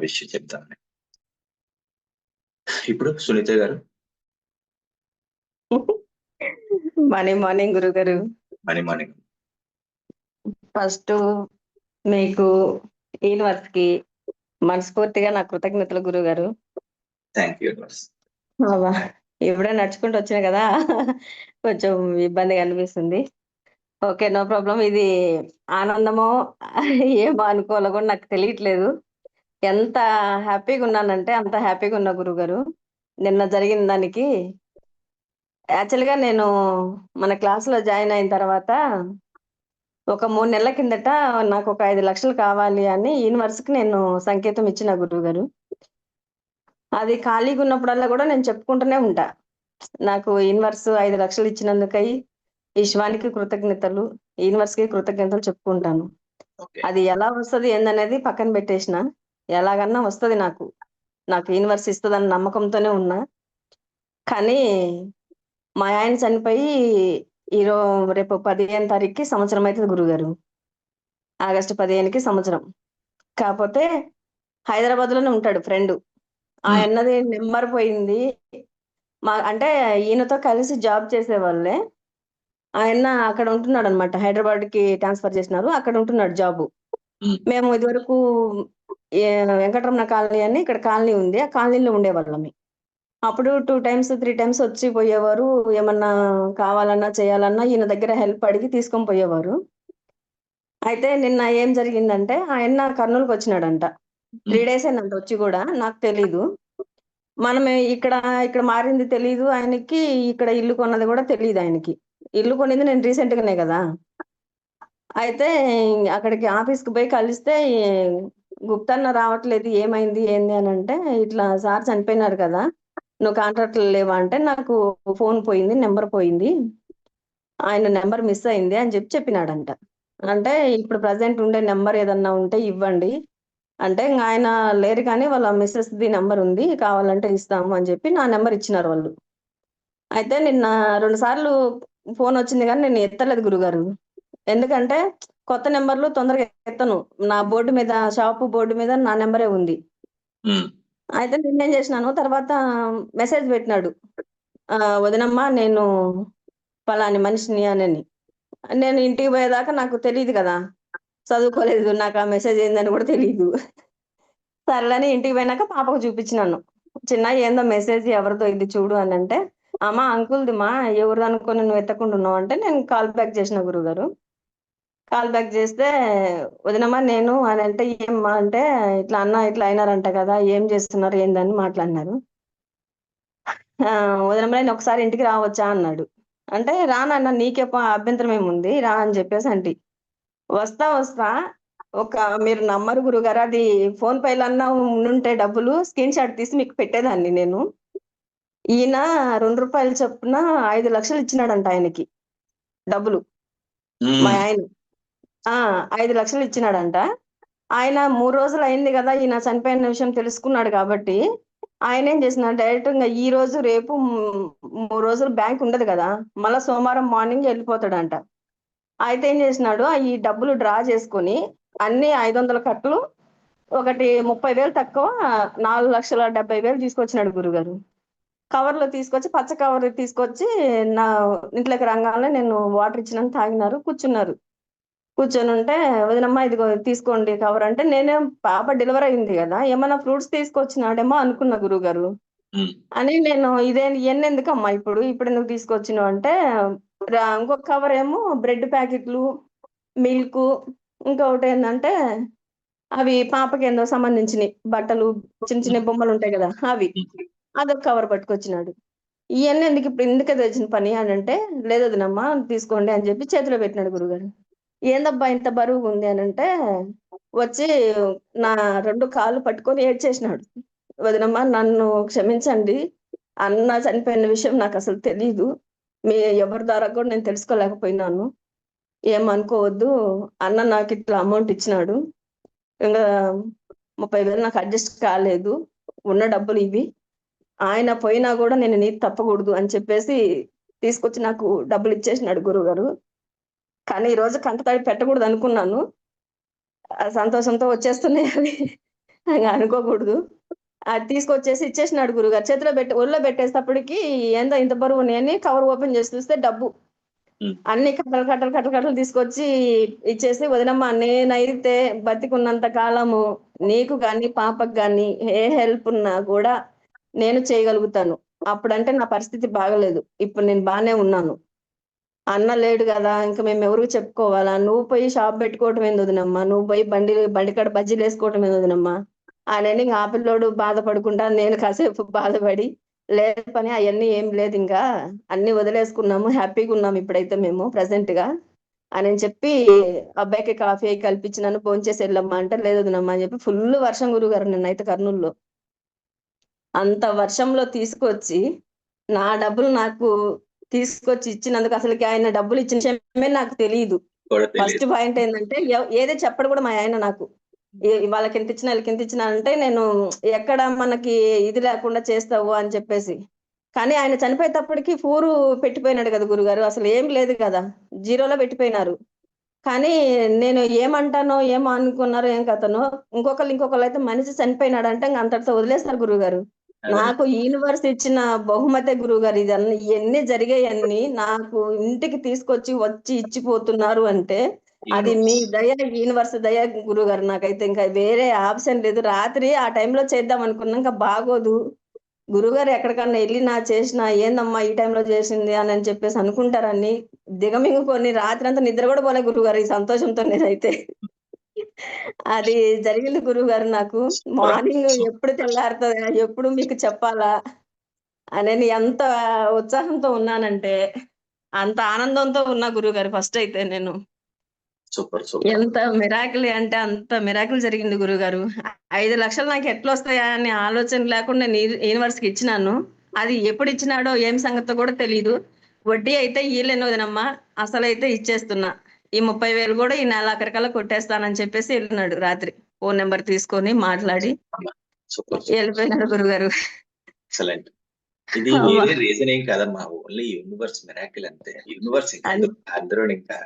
విషయం చెప్తాను. ఇప్పుడు సునీత గారు. మార్నింగ్ మార్నింగ్ గురుగారు. మనీ మార్నింగ్ ఫస్ట్ మీకు యూనివర్స్కి మనస్ఫూర్తిగా నా కృతజ్ఞతలు గురుగారు. థ్యాంక్ యూ ఇప్పుడే నడుచుకుంటూ వచ్చిన కదా కొంచెం ఇబ్బందిగా అనిపిస్తుంది. Okay no problem. ఇది ఆనందమో ఏమో అనుకోవాలో కూడా నాకు తెలియట్లేదు. ఎంత హ్యాపీగా ఉన్నానంటే అంత హ్యాపీగా ఉన్నా గురుగారు. నిన్న జరిగిన దానికి యాక్చువల్గా నేను మన క్లాసులో జాయిన్ అయిన తర్వాత ఒక మూడు నెలల కిందట నాకు ఒక ఐదు లక్షలు కావాలి అని యూనివర్స్కి నేను సంకేతం ఇచ్చిన గురువు గారు అది ఖాళీగా ఉన్నప్పుడల్లా కూడా నేను చెప్పుకుంటూనే ఉంటా. నాకు యూనివర్స్ ఐదు లక్షలు ఇచ్చినందుకై ఈశ్వానికి కృతజ్ఞతలు యూనివర్స్కి కృతజ్ఞతలు చెప్పుకుంటాను. అది ఎలా వస్తుంది ఏందనేది పక్కన పెట్టేసిన. ఎలాగన్నా వస్తుంది నాకు. నాకు యూనివర్స్ ఇస్తుందని నమ్మకంతోనే ఉన్నా. కానీ మా ఆయన చనిపోయి ఈరో రేపు పదిహేను తారీఖుకి సంవత్సరం అవుతుంది గురుగారు. ఆగస్టు పదిహేనుకి సంవత్సరం. కాకపోతే హైదరాబాద్లోనే ఉంటాడు ఫ్రెండ్. ఆయన్నది నెంబర్ పోయింది. మా అంటే ఈయనతో కలిసి జాబ్ చేసేవాళ్ళే. ఆయన అక్కడ ఉంటున్నాడు అనమాట హైదరాబాద్కి ట్రాన్స్ఫర్ చేసినారు. అక్కడ ఉంటున్నాడు జాబ్. మేము ఇదివరకు వెంకటరమణ కాలనీ అని ఇక్కడ కాలనీ ఉంది. ఆ కాలనీలో ఉండేవాళ్ళమి అప్పుడు టూ టైమ్స్ త్రీ టైమ్స్ వచ్చి పోయేవారు. ఏమన్నా కావాలన్నా చేయాలన్నా ఈయన దగ్గర హెల్ప్ అడిగి తీసుకొని పోయేవారు. అయితే నిన్న ఏం జరిగిందంటే ఆయన కర్నూలుకి వచ్చినాడంట. త్రీ డేస్ అయినంత వచ్చి కూడా నాకు తెలీదు. మనం ఇక్కడ ఇక్కడ మారింది తెలీదు ఆయనకి ఇక్కడ ఇల్లు కొన్నది కూడా తెలియదు ఆయనకి. ఇల్లు కొనింది నేను రీసెంట్ గానే కదా. అయితే అక్కడికి ఆఫీస్కి పోయి కలిస్తే గుప్తన్న రావట్లేదు ఏమైంది ఏంది అని అంటే ఇట్లా సార్ చనిపోయినారు కదా నువ్వు కాంట్రాక్ట్లు లేవా అంటే నాకు ఫోన్ పోయింది నెంబర్ పోయింది ఆయన నెంబర్ మిస్ అయింది అని చెప్పి చెప్పినాడంట. అంటే ఇప్పుడు ప్రజెంట్ ఉండే నెంబర్ ఏదన్నా ఉంటే ఇవ్వండి. అంటే ఆయన లేరు కానీ వాళ్ళ మిస్సెస్ ది నెంబర్ ఉంది కావాలంటే ఇస్తాము అని చెప్పి నా నెంబర్ ఇచ్చినారు వాళ్ళు. అయితే నిన్న రెండు సార్లు ఫోన్ వచ్చింది కానీ నేను ఎత్తలేదు గురుగారు. ఎందుకంటే కొత్త నెంబర్లు తొందరగా ఎత్తను. నా బోర్డు మీద షాపు బోర్డు మీద నా నెంబరే ఉంది. అయితే నేనేం చేసినాను? తర్వాత మెసేజ్ పెట్టినాడు. ఆ, వదినమ్మా నేను పలాని మనిషిని అని నేను ఇంటికి పోయేదాకా నాకు తెలియదు కదా. చదువుకోలేదు. నాకు ఆ మెసేజ్ ఏందని కూడా తెలియదు సర్లేని ఇంటికి పోయినాక పాపకు చూపించినాను. చిన్న ఏందో మెసేజ్ ఎవరిదో ఇది చూడు అని అంటే అమ్మా అంకుల్ది మా ఎవరు అనుకొని నువ్వు ఎత్తకుండా ఉన్నావు అంటే నేను కాల్ బ్యాక్ చేసిన గురుగారు కాల్ బ్యాక్ చేస్తే వదినమ్మా నేను అని అంటే ఏమ్మా? అంటే ఇట్లా అన్న ఇట్లా అయినారంట కదా ఏం చేస్తున్నారు ఏందని మాట్లాడినారు. వదినమ్మా నేను ఒకసారి ఇంటికి రావచ్చా? అన్నాడు. అంటే రానన్న నీకే అభ్యంతరం ఏముంది? రా అని చెప్పేసి అంటే. వస్తా వస్తా. ఒక మీరు నమ్మరు గురుగారు అది ఫోన్ పేలన్నా ఉంటే డబ్బులు స్క్రీన్ షాట్ తీసి మీకు పెట్టేదాన్ని నేను. ఈయన రెండు రూపాయలు చొప్పున ఐదు లక్షలు ఇచ్చినాడంట ఆయనకి డబ్బులు. మా ఆయన. ఆ ఐదు లక్షలు ఇచ్చినాడంట. ఆయన మూడు రోజులు అయింది కదా ఈయన చనిపోయిన విషయం తెలుసుకున్నాడు కాబట్టి ఆయన ఏం చేసినాడు? డైరెక్ట్ ఇంకా ఈ రోజు రేపు మూడు రోజులు బ్యాంక్ ఉండదు కదా మళ్ళీ సోమవారం మార్నింగ్ వెళ్ళిపోతాడంట. అయితే ఏం చేసినాడు? ఈ డబ్బులు డ్రా చేసుకొని అన్ని ఐదు వందల కట్టలు ఒకటి ముప్పై వేలు తక్కువ నాలుగు లక్షల డెబ్బై వేలు తీసుకొచ్చినాడు గురుగారు. కవర్లో తీసుకొచ్చి పచ్చ కవర్ తీసుకొచ్చి నా ఇంట్లోకి రంగాల్లో నేను వాటర్ ఇచ్చినాను తాగినారు కూర్చున్నారు. కూర్చొని ఉంటే వదినమ్మా ఇదిగో తీసుకోండి కవర్ అంటే నేనే పాప డెలివరీ అయింది కదా ఏమైనా ఫ్రూట్స్ తీసుకొచ్చినాడేమో అనుకున్నా గురువు గారు అని నేను ఇదే ఇవన్నీ ఎందుకమ్మా ఇప్పుడు ఇప్పుడు ఎందుకు తీసుకొచ్చినావు అంటే ఇంకొక కవర్ ఏమో బ్రెడ్ ప్యాకెట్లు మిల్క్ ఇంకొకటి ఏంటంటే అవి పాపకి ఏందో సంబంధించినవి బట్టలు చిన్న చిన్న బొమ్మలు ఉంటాయి కదా అవి. అదొక కవర్ పట్టుకొచ్చినాడు. ఇవన్నీ ఎందుకు ఇప్పుడు ఎందుకే తెచ్చిన పని అని అంటే లేదు వదినమ్మా తీసుకోండి అని చెప్పి చేతిలో పెట్టినాడు గురుగారు. ఏందబ్బా ఇంత బరువు ఉంది అని అంటే వచ్చి నా రెండు కాళ్ళు పట్టుకొని ఏడ్చేసినాడు. వదినమ్మా నన్ను క్షమించండి. అన్న చనిపోయిన విషయం నాకు అసలు తెలియదు మీ ఎవరి ద్వారా కూడా నేను తెలుసుకోలేకపోయినాను. ఏమనుకోవద్దు. అన్న నాకు ఇట్లా అమౌంట్ ఇచ్చినాడు. ఇంకా ముప్పై వేలు నాకు అడ్జస్ట్ కాలేదు. ఉన్న డబ్బులు ఇవి. ఆయన పోయినా కూడా నేను నీతి తప్పకూడదు అని చెప్పేసి తీసుకొచ్చి నాకు డబ్బులు ఇచ్చేసినాడు గురువు గారు కానీ ఈ రోజు కంటతడి పెట్టకూడదు అనుకున్నాను. సంతోషంతో వచ్చేస్తున్నాయి అవి. అనుకోకూడదు. అది తీసుకొచ్చేసి ఇచ్చేసినాడు గురుగారు. చేతిలో పెట్టి ఒళ్ళో పెట్టేటప్పటికి ఏందో ఇంత బరువు ఉన్నాయని కవర్ ఓపెన్ చేసి చూస్తే డబ్బు. అన్ని కట్టలు కట్టలు కట్టలు కట్టలు తీసుకొచ్చి ఇచ్చేసి వదినమ్మా నేనైతే బతికున్నంత కాలము నీకు కానీ పాపకు కానీ ఏ హెల్ప్ ఉన్నా కూడా నేను చేయగలుగుతాను. అప్పుడంటే నా పరిస్థితి బాగలేదు. ఇప్పుడు నేను బాగానే ఉన్నాను. అన్న లేడు కదా ఇంకా మేము ఎవరికి చెప్పుకోవాలా? నువ్వు పోయి షాప్ పెట్టుకోవటం ఏందోదినమ్మా నువ్వు పోయి బండి బండి కాడ బజ్జీలు వేసుకోవటం ఏందోదినమ్మా అని ఇంకా ఆ పిల్లోడు బాధపడుకుంటా నేను కాసేపు బాధపడి లేదు పని అవన్నీ ఏం లేదు ఇంకా. అన్ని వదిలేసుకున్నాము హ్యాపీగా ఉన్నాము ఇప్పుడైతే మేము ప్రజెంట్గా. అని చెప్పి అబ్బాయికి కాఫీ అయి ఫోన్ చేసి వెళ్ళమ్మా అంటే లేదు అని చెప్పి ఫుల్ వర్షం గురుగారు నిన్నైతే కర్నూలులో. అంత వర్షంలో తీసుకొచ్చి నా డబ్బులు నాకు తీసుకొచ్చి ఇచ్చినందుకు అసలుకి ఆయన డబ్బులు ఇచ్చిన విషయమే నాకు తెలియదు ఫస్ట్ పాయింట్ ఏంటంటే ఏది చెప్పడు కూడా మా ఆయన నాకు. వాళ్ళకి ఎంత ఇచ్చినా వీళ్ళకి ఎంత ఇచ్చినా అంటే నేను ఎక్కడ మనకి ఇది లేకుండా చేస్తావు అని చెప్పేసి. కానీ ఆయన చనిపోయేటప్పటికి పూరు పెట్టిపోయినాడు కదా గురుగారు అసలు ఏం లేదు కదా. జీరోలో పెట్టిపోయినారు. కానీ నేను ఏమంటానో ఏమో అనుకున్నారో ఏం కథనో ఇంకొకరు ఇంకొకరు అయితే మనిషి చనిపోయినాడు అంటే ఇంక అంతటితో వదిలేస్తారు గురుగారు. నాకు యూనివర్స్ ఇచ్చిన బహుమతి గురుగారు ఇదన్నీ ఇవన్నీ జరిగాయన్ని నాకు ఇంటికి తీసుకొచ్చి వచ్చి ఇచ్చిపోతున్నారు అంటే అది మీ దయ యూనివర్స్ దయ గురుగారు నాకైతే ఇంకా వేరే ఆప్షన్ లేదు. రాత్రి ఆ టైంలో చేద్దాం అనుకున్నా ఇంకా బాగోదు. గురుగారు ఎక్కడికన్నా వెళ్ళినా చేసినా ఏందమ్మా ఈ టైంలో చేసింది అని అని చెప్పేసి అనుకుంటారని దిగమింగుకొని రాత్రి అంతా నిద్ర కూడా పోలే గురుగారు ఈ సంతోషంతో నేనైతే. అది జరిగింది గురుగారు నాకు. మార్నింగ్ ఎప్పుడు తెల్లారుతుందా ఎప్పుడు మీకు చెప్పాలా అని ఎంత ఉత్సాహంతో ఉన్నానంటే అంత ఆనందంతో ఉన్నా గురుగారు ఫస్ట్ అయితే నేను. ఎంత మిరాకిల్ అంటే అంత మిరాకిల్ జరిగింది గురుగారు ఐదు లక్షలు నాకు ఎట్లా వస్తాయా అని ఆలోచన లేకుండా నేను యూనివర్స్కి ఇచ్చినాను. అది ఎప్పుడు ఇచ్చినాడో ఏం సంగతో కూడా తెలియదు వడ్డీ అయితే ఇయ్యలేను వదినమ్మా అసలు అయితే ఇచ్చేస్తున్నా. ఈ ముప్పై వేలు కూడా ఈ నెల అక్కడికల్లా కొట్టేస్తానని చెప్పేసి వెళ్ళినాడు రాత్రి. ఫోన్ నెంబర్ తీసుకొని మాట్లాడి వెళ్ళిపోయినాడు గురుగారు. ఎక్సలెంట్. ఇది. వేరే రీజన్ ఏం కాదమ్మా ఓన్లీ యూనివర్స్ మిరాకిల్ అంతే. యూనివర్స్ అందరూ ఇంకా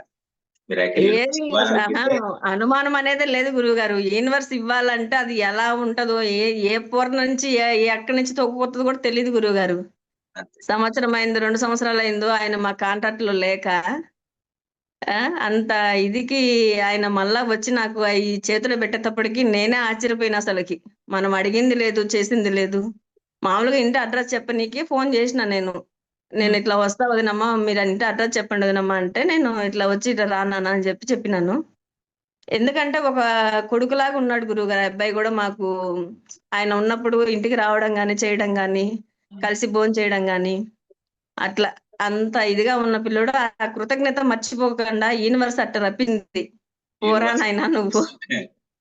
అనుమానం అనేది లేదు గురువు గారు యూనివర్స్ ఇవ్వాలంటే అది ఎలా ఉంటదో ఏ ఏ పూర నుంచి ఎక్కడి నుంచి తొక్కుపోతుందో కూడా తెలియదు గురువు గారు సంవత్సరం అయింది రెండు సంవత్సరాలు అయిందో ఆయన మా కాంట్రాక్ట్లో లేక అంత ఇదికి ఆయన మళ్ళా వచ్చి నాకు ఈ చేతిలో పెట్టేటప్పటికి నేనే ఆశ్చర్యపోయిన అసలుకి. మనం అడిగింది లేదు చేసింది లేదు. మామూలుగా ఇంటి అడ్రస్ చెప్పనీకి ఫోన్ చేసిన నేను. నేను ఇట్లా వస్తా వదినమ్మా మీరు ఇంటి అడ్రస్ చెప్పండి వదినమ్మా అంటే నేను ఇట్లా వచ్చి ఇట్లా రానా అని చెప్పి చెప్పినాను. ఎందుకంటే ఒక కొడుకులాగా ఉన్నాడు గురువు గారు అబ్బాయి కూడా మాకు ఆయన ఉన్నప్పుడు ఇంటికి రావడం కానీ చేయడం కానీ కలిసి భోజనం చేయడం కానీ అట్లా. అంత ఇదిగా ఉన్న పిల్లడు ఆ కృతజ్ఞత మర్చిపోకుండా యూనివర్స్ అట్ట రప్పింది. పోరా నాయనా నువ్వు.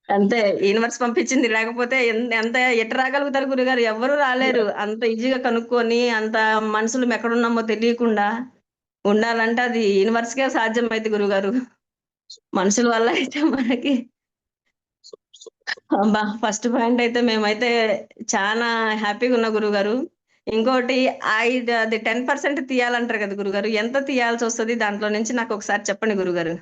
అంతే యూనివర్స్ పంపించింది. లేకపోతే ఎంత ఎట్ట రాగలుగుతారు గురుగారు? ఎవరు రాలేరు. అంత ఈజీగా కనుక్కొని అంత మనుషులు ఎక్కడున్నామో తెలియకుండా ఉండాలంటే అది యూనివర్స్ కే సాధ్యం అయితే గురుగారు. మనుషుల వల్ల అయితే మనకి. అబ్బా ఫస్ట్ పాయింట్ అయితే మేమైతే చాలా హ్యాపీగా ఉన్న గురుగారు. ఇంకోటి ఐదు అది టెన్ పర్సెంట్ తీయాలంటారు కదా గురుగారు. ఎంత తీయాల్సి వస్తుంది? దాంట్లో నుంచి నాకు ఒకసారి చెప్పండి గురుగారు.